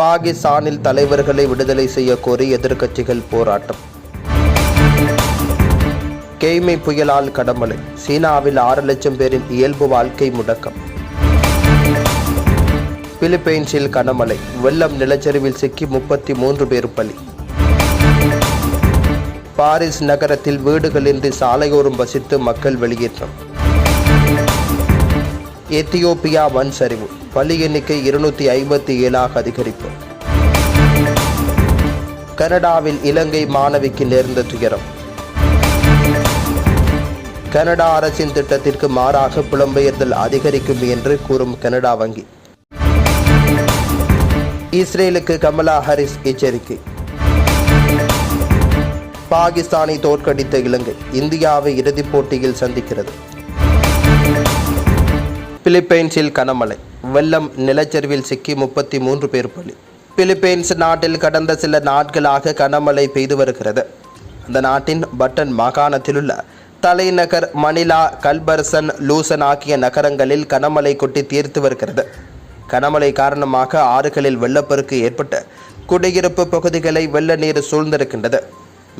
பாகிஸ்தானில் தலைவர்களை விடுதலை செய்ய கோரி எதிர்க்கட்சிகள் போராட்டம். கெய்மை புயலால் கடமலை. சீனாவில் ஆறு லட்சம் பேரின் இயல்பு வாழ்க்கை முடக்கம். பிலிப்பைன்ஸில் கனமழை. வெள்ளம் நிலச்சரிவில் சிக்கி முப்பத்தி மூன்று பேர் பலி. பாரிஸ் நகரத்தில் வீடுகளின்றி சாலையோரம் வசித்து மக்கள் வெளியேற்றம். எத்தியோப்பியா மண் சரிவு பள்ளி எண்ணிக்கை இருநூத்தி ஐம்பத்தி ஏழாக அதிகரிப்பு. கனடாவில் இலங்கை மாணவிக்கு நேர்ந்த துயரம். கனடா அரசின் திட்டத்திற்கு மாறாக புலம்பெயர்தல் அதிகரிக்கும் என்று கூறும் கனடா வங்கி. இஸ்ரேலுக்கு கமலா ஹாரிஸ் எச்சரிக்கை. பாகிஸ்தானை தோற்கடித்த இலங்கை இந்தியாவை இறுதிப் போட்டியில் சந்திக்கிறது. பிலிப்பைன்ஸில் கனமழை. வெள்ளம் நிலச்சரிவில் சிக்கி முப்பத்தி மூன்று பேர் பலி. பிலிப்பைன்ஸ் நாட்டில் கடந்த சில நாட்களாக கனமழை பெய்து வருகிறது. அந்த நாட்டின் பட்டன் மாகாணத்திலுள்ள தலைநகர் மணிலா கல்பர்சன் லூசன் ஆகிய நகரங்களில் கனமழை கொட்டி தீர்த்து வருகிறது. கனமழை காரணமாக ஆறுகளில் வெள்ளப்பெருக்கு ஏற்பட்டு குடியிருப்பு பகுதிகளை வெள்ள நீர் சூழ்ந்திருக்கின்றது.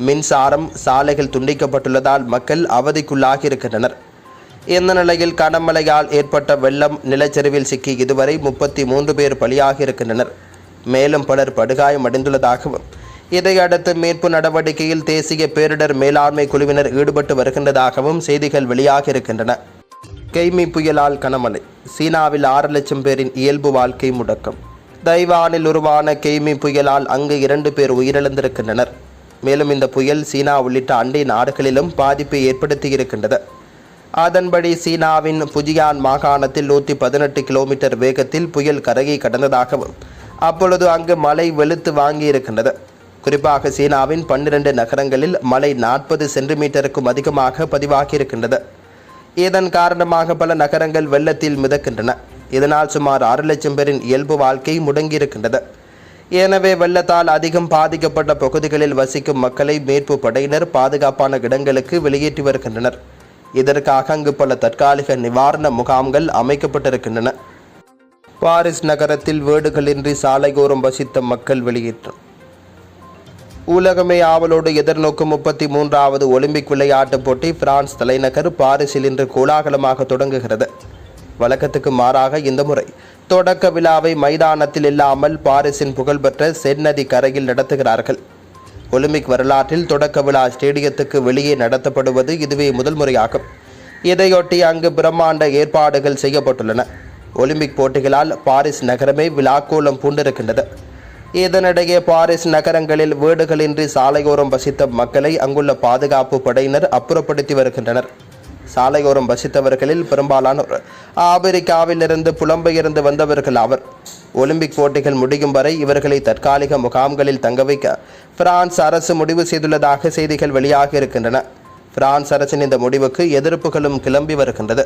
மின்சாரம் சாலைகள் துண்டிக்கப்பட்டுள்ளதால் மக்கள் அவதிக்குள்ளாகி இருக்கின்றனர் இந்த நிலையில் கனமழையால் ஏற்பட்ட வெள்ளம் நிலச்சரிவில் சிக்கி இதுவரை முப்பத்தி மூன்று பேர் பலியாகியிருக்கின்றனர் மேலும் பலர் படுகாயமடைந்துள்ளதாகவும் இதையடுத்து மீட்பு நடவடிக்கையில் தேசிய பேரிடர் மேலாண்மை குழுவினர் ஈடுபட்டு வருகின்றதாகவும் செய்திகள் வெளியாகியிருக்கின்றன கெய்மி புயலால் கனமழை சீனாவில் ஆறு லட்சம் பேரின் இயல்பு வாழ்க்கை முடக்கம். தைவானில் உருவான கெய்மி புயலால் அங்கு இரண்டு பேர் உயிரிழந்திருக்கின்றனர். மேலும் இந்த புயல் சீனா உள்ளிட்ட அண்டை நாடுகளிலும் பாதிப்பை ஏற்படுத்தியிருக்கின்றது. அதன்படி சீனாவின் புஜியான் மாகாணத்தில் நூற்றி பதினெட்டு கிலோமீட்டர் வேகத்தில் புயல் கரையை கடந்ததாகவும் அப்பொழுது அங்கு மழை வெளுத்து வாங்கியிருக்கின்றது. குறிப்பாக சீனாவின் பன்னிரண்டு நகரங்களில் மழை நாற்பது சென்டிமீட்டருக்கும் அதிகமாக பதிவாகியிருக்கின்றது. இதன் காரணமாக பல நகரங்கள் வெள்ளத்தில் மிதக்கின்றன. இதனால் சுமார் ஆறு லட்சம் பேரின் இயல்பு வாழ்க்கை முடங்கியிருக்கின்றது. எனவே வெள்ளத்தால் அதிகம் பாதிக்கப்பட்ட பகுதிகளில் வசிக்கும் மக்களை மீட்பு படையினர் பாதுகாப்பான இடங்களுக்கு வெளியேற்றி வருகின்றனர். இதற்காக அங்கு பல தற்காலிக நிவாரண முகாம்கள் அமைக்கப்பட்டிருக்கின்றன. பாரிஸ் நகரத்தில் வீடுகளின்றி சாலைகோரம் வசித்த மக்கள் வெளியேற்றம். உலகமே ஆவலோடு எதிர்நோக்கும் முப்பத்தி மூன்றாவது ஒலிம்பிக் விளையாட்டுப் போட்டி பிரான்ஸ் தலைநகர் பாரிஸில் இன்று கோலாகலமாக தொடங்குகிறது. வழக்கத்துக்கு மாறாக இந்த முறை தொடக்க விழாவை மைதானத்தில் இல்லாமல் பாரிஸின் புகழ்பெற்ற செந்நதி கரையில் நடத்துகிறார்கள். ஒலிம்பிக் வரலாற்றில் தொடக்க விழா ஸ்டேடியத்துக்கு வெளியே நடத்தப்படுவது இதுவே முதல் முறையாகும். இதையொட்டி அங்கு பிரம்மாண்ட ஏற்பாடுகள் செய்யப்பட்டுள்ளன. ஒலிம்பிக் போட்டிகளால் பாரிஸ் நகரமே விழாக்கோலம் பூண்டிருக்கின்றது. இதனிடையே பாரிஸ் நகரங்களில் வீடுகளின்றி சாலையோரம் வசித்த மக்களை அங்குள்ள பாதுகாப்பு படையினர் அப்புறப்படுத்தி வருகின்றனர். சாலையோரம் வசித்தவர்களில் பெரும்பாலானோர். ஆப்பிரிக்காவிலிருந்து புலம்பெயர்ந்து வந்தவர்கள் ஆவர் ஒலிம்பிக் போட்டிகள் முடியும் வரை இவர்களை தற்காலிக முகாம்களில் தங்க வைக்க பிரான்ஸ் அரசு முடிவு செய்துள்ளதாக செய்திகள் வெளியாக இருக்கின்றன. பிரான்ஸ் அரசின் இந்த முடிவுக்கு எதிர்ப்புகளும் கிளம்பி வருகின்றது.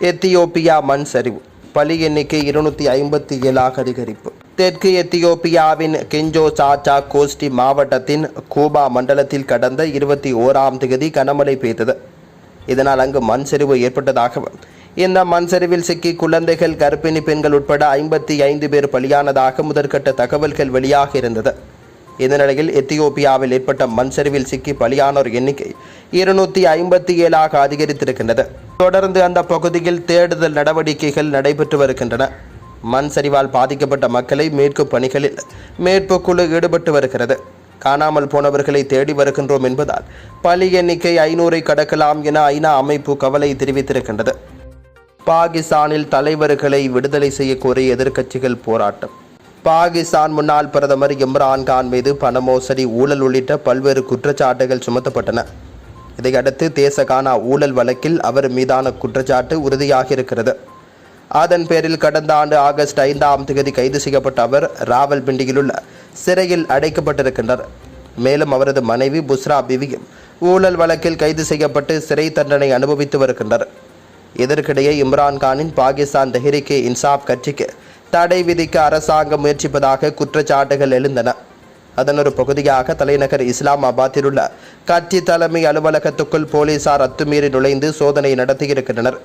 எத்தியோப்பியா மண் சரிவு. பலி எண்ணிக்கை இருநூற்றி ஐம்பத்தி ஏழாக அதிகரிப்பு. தெற்கு எத்தியோப்பியாவின் கெஞ்சோ சாச்சா கோஸ்டி மாவட்டத்தின் கூபா மண்டலத்தில் கடந்த இருபத்தி ஓராம் தேதி கனமழை பெய்தது. இதனால் அங்கு மண் சரிவு ஏற்பட்டதாகவும் இந்த மண் சரிவில் சிக்கி குழந்தைகள் கர்ப்பிணி பெண்கள் உட்பட ஐம்பத்தி ஐந்து பேர் பலியானதாக முதற்கட்ட தகவல்கள் வெளியாக இருந்தது. இந்த நிலையில் எத்தியோப்பியாவில் ஏற்பட்ட மண் சரிவில் சிக்கி பலியானோர் எண்ணிக்கை இருநூத்தி ஐம்பத்தி ஏழாக அதிகரித்திருக்கின்றது. தொடர்ந்து அந்த பகுதியில் தேடுதல் நடவடிக்கைகள் நடைபெற்று வருகின்றன. மண் சரிவால் பாதிக்கப்பட்ட மக்களை மீட்கும் பணிகளில் மீட்பு குழு ஈடுபட்டு வருகிறது. காணாமல் போனவர்களை தேடி வருகின்றோம் என்பதால் பலி எண்ணிக்கை ஐநூறை கடக்கலாம் என ஐநா அமைப்பு கவலை தெரிவித்திருக்கின்றது. பாகிஸ்தானில் தலைவர்களை விடுதலை செய்ய கோரி எதிர்க்கட்சிகள் போராட்டம். பாகிஸ்தான் முன்னாள் பிரதமர் இம்ரான் கான் மீது பண மோசடி ஊழல் உள்ளிட்ட பல்வேறு குற்றச்சாட்டுகள் சுமத்தப்பட்டன. இதையடுத்து தேசகானா ஊழல் வழக்கில் அவர் மீதான குற்றச்சாட்டு உறுதியாக இருக்கிறது அதன் பேரில் கடந்த ஆண்டு ஆகஸ்ட் ஐந்தாம் தேதி கைது செய்யப்பட்ட அவர் ராவல்பிண்டியில் உள்ள சிறையில் அடைக்கப்பட்டிருக்கின்றனர். மேலும் அவரது மனைவி புஸ்ரா பிவியும் ஊழல் வழக்கில் கைது செய்யப்பட்டு சிறை தண்டனை அனுபவித்து வருகின்றனர். இதற்கிடையே இம்ரான் கானின் பாகிஸ்தான் தெஹ்ரிகே இன்சாப் கட்சிக்கு தடை விதிக்க அரசாங்கம் முயற்சிப்பதாக குற்றச்சாட்டுகள் எழுந்தன. அதன் ஒரு பகுதியாக தலைநகர் இஸ்லாமாபாத்தில் உள்ள கட்சி தலைமை அலுவலகத்துக்குள் போலீசார் அத்துமீறி நுழைந்து சோதனை நடத்தியிருக்கின்றனர்.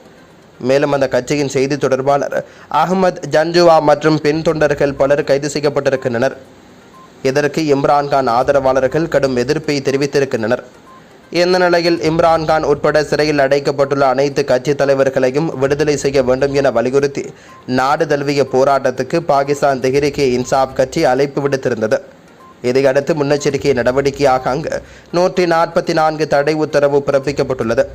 மேலும் அந்த கட்சியின் செய்தி தொடர்பாளர் அகமது ஜன்ஜுவா மற்றும் பெண் தொண்டர்கள் பலர் கைது செய்யப்பட்டிருக்கின்றனர். இதற்கு இம்ரான்கான் ஆதரவாளர்கள் கடும் எதிர்ப்பை தெரிவித்திருக்கின்றனர்? இந்த நிலையில் இம்ரான்கான் உட்பட சிறையில் அடைக்கப்பட்டுள்ள அனைத்து கட்சித் தலைவர்களையும் விடுதலை செய்ய வேண்டும் என வலியுறுத்தி நாடு தழுவிய போராட்டத்துக்கு பாகிஸ்தான் தெஹ்ரிகே இன்சாப் கட்சி அழைப்பு விடுத்திருந்தது. இதையடுத்து முன்னெச்சரிக்கை நடவடிக்கையாக அங்கு நூற்றி நாற்பத்தி நான்கு தடை உத்தரவு பிறப்பிக்கப்பட்டுள்ளது.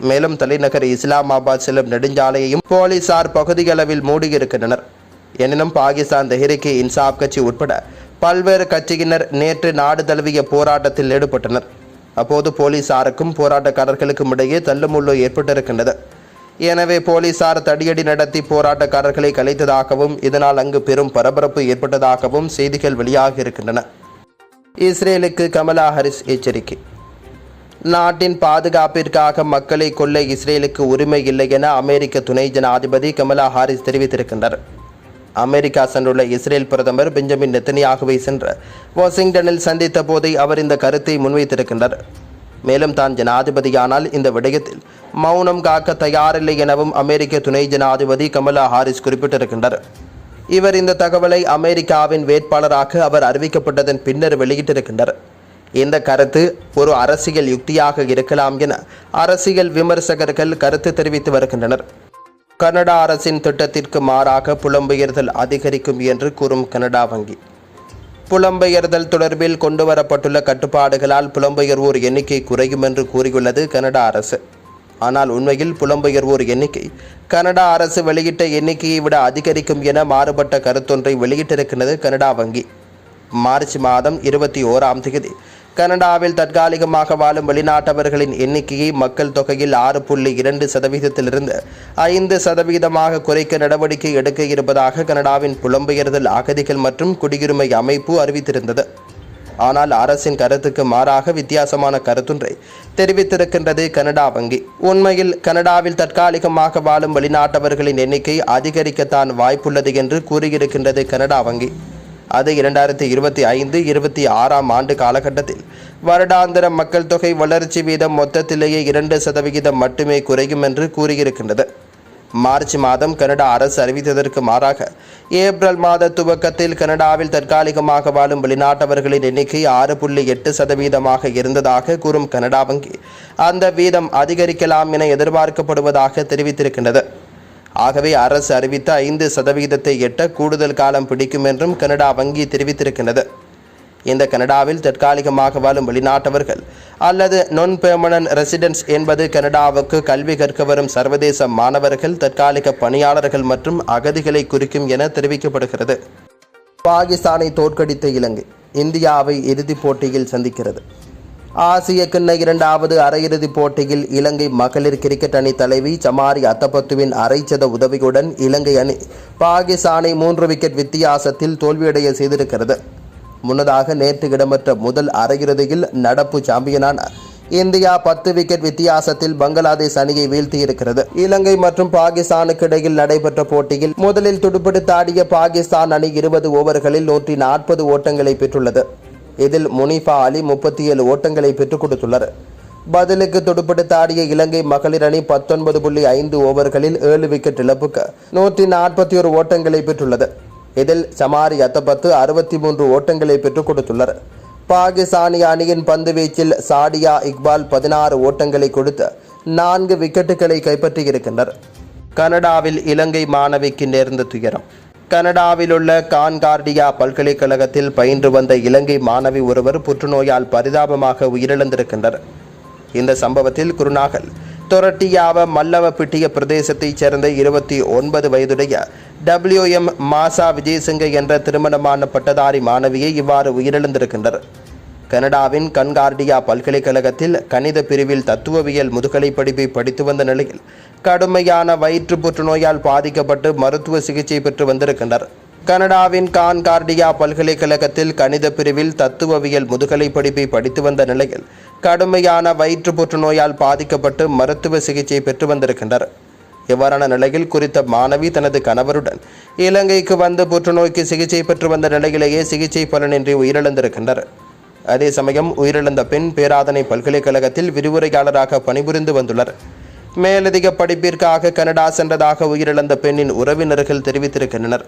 மேலும் தலைநகர் இஸ்லாமாபாத் செல்லும் நெடுஞ்சாலையையும் போலீசார் பகுதியளவில் மூடியிருக்கின்றனர். எனினும் பாகிஸ்தான் தெஹ்ரிகே இன்சாப் கட்சி உட்பட பல்வேறு கட்சியினர் நேற்று நாடு தழுவிய போராட்டத்தில் ஈடுபட்டனர். அப்போது போலீசாருக்கும் போராட்டக்காரர்களுக்கும் இடையே தள்ளுமுள்ளு ஏற்பட்டிருக்கின்றது. எனவே போலீசார் தடியடி நடத்தி போராட்டக்காரர்களை கலைத்ததாகவும் இதனால் அங்கு பெரும் பரபரப்பு ஏற்பட்டதாகவும் செய்திகள் வெளியாகி இருக்கின்றன இஸ்ரேலுக்கு கமலா ஹரிஸ் எச்சரிக்கை. நாட்டின் பாதுகாப்பிற்காக மக்களை கொள்ள இஸ்ரேலுக்கு உரிமை இல்லை என அமெரிக்க துணை ஜனாதிபதி கமலா ஹாரிஸ் தெரிவித்திருக்கின்றார். அமெரிக்கா சென்றுள்ள இஸ்ரேல் பிரதமர் பெஞ்சமின் நெத்தனியாகவே சென்று வாஷிங்டனில் சந்தித்த போதே அவர் இந்த கருத்தை முன்வைத்திருக்கின்றார். மேலும் தான் ஜனாதிபதியானால் இந்த விடயத்தில் மௌனம் காக்க தயாரில்லை எனவும் அமெரிக்க துணை ஜனாதிபதி கமலா ஹாரிஸ் குறிப்பிட்டிருக்கின்றார். இவர் இந்த தகவலை அமெரிக்காவின் வேட்பாளராக அவர் அறிவிக்கப்பட்டதன் பின்னர் வெளியிட்டிருக்கின்றார். இந்த கருத்து ஒரு அரசியல் யுக்தியாக இருக்கலாம் என அரசியல் விமர்சகர்கள் கருத்து தெரிவித்து வருகின்றனர். கனடா அரசின் திட்டத்திற்கு மாறாக புலம்பெயர்தல் அதிகரிக்கும் என்று கூறும் கனடா வங்கி. புலம்பெயர்தல் தொடர்பில் கொண்டுவரப்பட்டுள்ள கட்டுப்பாடுகளால் புலம்பெயர்வோர் எண்ணிக்கை குறையும் என்று கூறியுள்ளது கனடா அரசு. ஆனால் உண்மையில் புலம்பெயர்வோர் எண்ணிக்கை கனடா அரசு வெளியிட்ட எண்ணிக்கையை விட அதிகரிக்கும் என மாறுபட்ட கருத்தொன்றை வெளியிட்டிருக்கிறது கனடா வங்கி. மார்ச் மாதம் இருபத்தி ஓராம் தேதி கனடாவில் தற்காலிகமாக வாழும் வெளிநாட்டவர்களின் எண்ணிக்கையை மக்கள் தொகையில் ஆறு புள்ளி இரண்டு சதவீதத்திலிருந்து ஐந்து சதவீதமாக குறைக்க நடவடிக்கை எடுக்க இருப்பதாக கனடாவின் புலம்பெயர்தல் அகதிகள் மற்றும் குடியுரிமை அமைப்பு அறிவித்திருந்தது. ஆனால் அரசின் கருத்துக்கு மாறாக வித்தியாசமான கருத்தொன்றை தெரிவித்திருக்கின்றது கனடா வங்கி. உண்மையில் கனடாவில் தற்காலிகமாக வாழும் வெளிநாட்டவர்களின் எண்ணிக்கை அதிகரிக்கத்தான் வாய்ப்புள்ளது என்று கூறியிருக்கின்றது கனடா வங்கி. அது இரண்டாயிரத்தி இருபத்தி ஐந்து இருபத்தி ஆறாம் ஆண்டு காலகட்டத்தில் வருடாந்திர மக்கள் தொகை வளர்ச்சி வீதம் மொத்தத்திலேயே இரண்டு சதவிகிதம் மட்டுமே குறையும் என்று கூறியிருக்கின்றது. மார்ச் மாதம் கனடா அரசு அறிவித்ததற்கு மாறாக ஏப்ரல் மாத துவக்கத்தில் கனடாவில் தற்காலிகமாக வாழும் வெளிநாட்டவர்களின் எண்ணிக்கை ஆறு புள்ளி எட்டு சதவீதமாக இருந்ததாக கூறும் கனடா வங்கி அந்த வீதம் அதிகரிக்கலாம் என எதிர்பார்க்கப்படுவதாக தெரிவித்திருக்கின்றது. ஆகவே அரசு அறிவித்த ஐந்து சதவீதத்தை எட்ட கூடுதல் காலம் பிடிக்கும் என்றும் கனடா வங்கி தெரிவித்திருக்கின்றது. இந்த கனடாவில் தற்காலிகமாக வாழும் வெளிநாட்டவர்கள் அல்லது நொன் பெர்மனன்ட் ரெசிடென்ட்ஸ் என்பது கனடாவுக்கு கல்வி கற்க வரும் சர்வதேச மாணவர்கள் தற்காலிக பணியாளர்கள் மற்றும் அகதிகளை குறிக்கும் என தெரிவிக்கப்படுகிறது. பாகிஸ்தானை தோற்கடித்த இலங்கை இந்தியாவை இறுதிப் போட்டியில் சந்திக்கிறது. ஆசிய கிண்ண இரண்டாவது அரையிறுதிப் போட்டியில் இலங்கை மகளிர் கிரிக்கெட் அணி தலைவி சமாரி அத்தபத்துவின் அரைச்சத உதவியுடன் இலங்கை அணி பாகிஸ்தானை மூன்று விக்கெட் வித்தியாசத்தில் தோல்வியடைய செய்திருக்கிறது. முன்னதாக நேற்று இடம்பெற்ற முதல் அரையிறுதியில் நடப்பு சாம்பியனான இந்தியா பத்து விக்கெட் வித்தியாசத்தில் பங்களாதேஷ் அணியை வீழ்த்தியிருக்கிறது. இலங்கை மற்றும் பாகிஸ்தானுக்கு இடையில் நடைபெற்ற போட்டியில் முதலில் துடுப்படுத்தாடிய பாகிஸ்தான் அணி இருபது ஓவர்களில் நூற்றி நாற்பது ஓட்டங்களை பெற்றுள்ளது. இதில் முனிஃபா அலி முப்பத்தி ஏழு ஓட்டங்களை பெற்றுக் கொடுத்துள்ளார் பதிலுக்கு துடுப்படுத்தாடிய இலங்கை மகளிர் அணி பத்தொன்பது புள்ளி ஐந்து ஓவர்களில் ஏழு விக்கெட் இழப்புக்கு நூற்றி நாற்பத்தி ஒரு ஓட்டங்களை பெற்றுள்ளது. இதில் சமாரி அத்தபத்து அறுபத்தி மூன்று ஓட்டங்களை பெற்றுக் கொடுத்துள்ளார். பாகிஸ்தானிய அணியின் பந்து வீச்சில் சாடியா இக்பால் பதினாறு ஓட்டங்களை கொடுத்து நான்கு விக்கெட்டுகளை கைப்பற்றியிருக்கின்றனர். கனடாவில் இலங்கை மாணவிக்கு நேர்ந்த துயரம். கனடாவில் உள்ள கான்கார்டியா பல்கலைக்கழகத்தில் பயின்று வந்த இலங்கை மாணவி ஒருவர் புற்றுநோயால் பரிதாபமாக உயிரிழந்திருக்கின்றனர். இந்த சம்பவத்தில் குருநாகல் தொரட்டியாவ மல்லவப்பிட்டிய பிரதேசத்தைச் சேர்ந்த இருபத்தி ஒன்பது வயதுடைய டபிள்யூ எம் மாசா விஜயசிங்க என்ற திருமணமான பட்டதாரி மாணவியை இவ்வாறு உயிரிழந்திருக்கின்றனர். கனடாவின் கன்கார்டியா பல்கலைக்கழகத்தில் கணித பிரிவில் தத்துவவியல் முதுகலை படிப்பை படித்து வந்த நிலையில் கடுமையான வயிற்று புற்றுநோயால் பாதிக்கப்பட்டு மருத்துவ சிகிச்சை பெற்று வந்திருக்கின்றனர். கனடாவின் கான்கார்டியா பல்கலைக்கழகத்தில் கணித பிரிவில் தத்துவவியல் முதுகலை படிப்பை படித்து வந்த நிலையில் கடுமையான வயிற்று புற்றுநோயால் பாதிக்கப்பட்டு மருத்துவ சிகிச்சை பெற்று வந்திருக்கின்றனர். இவ்வாறான நிலையில் குறித்த மாணவி தனது கணவருடன் இலங்கைக்கு வந்து புற்றுநோய்க்கு சிகிச்சை பெற்று வந்த நிலையிலேயே சிகிச்சை பலனின்றி உயிரிழந்திருக்கின்றனர். அதே சமயம் உயிரிழந்த பெண் பேராதனை பல்கலைக்கழகத்தில் விரிவுரையாளராக பணிபுரிந்து வந்துள்ளார் மேலதிக படிப்பிற்காக கனடா சென்றதாக உயிரிழந்த பெண்ணின் உறவினர்கள் தெரிவித்திருக்கின்றனர்.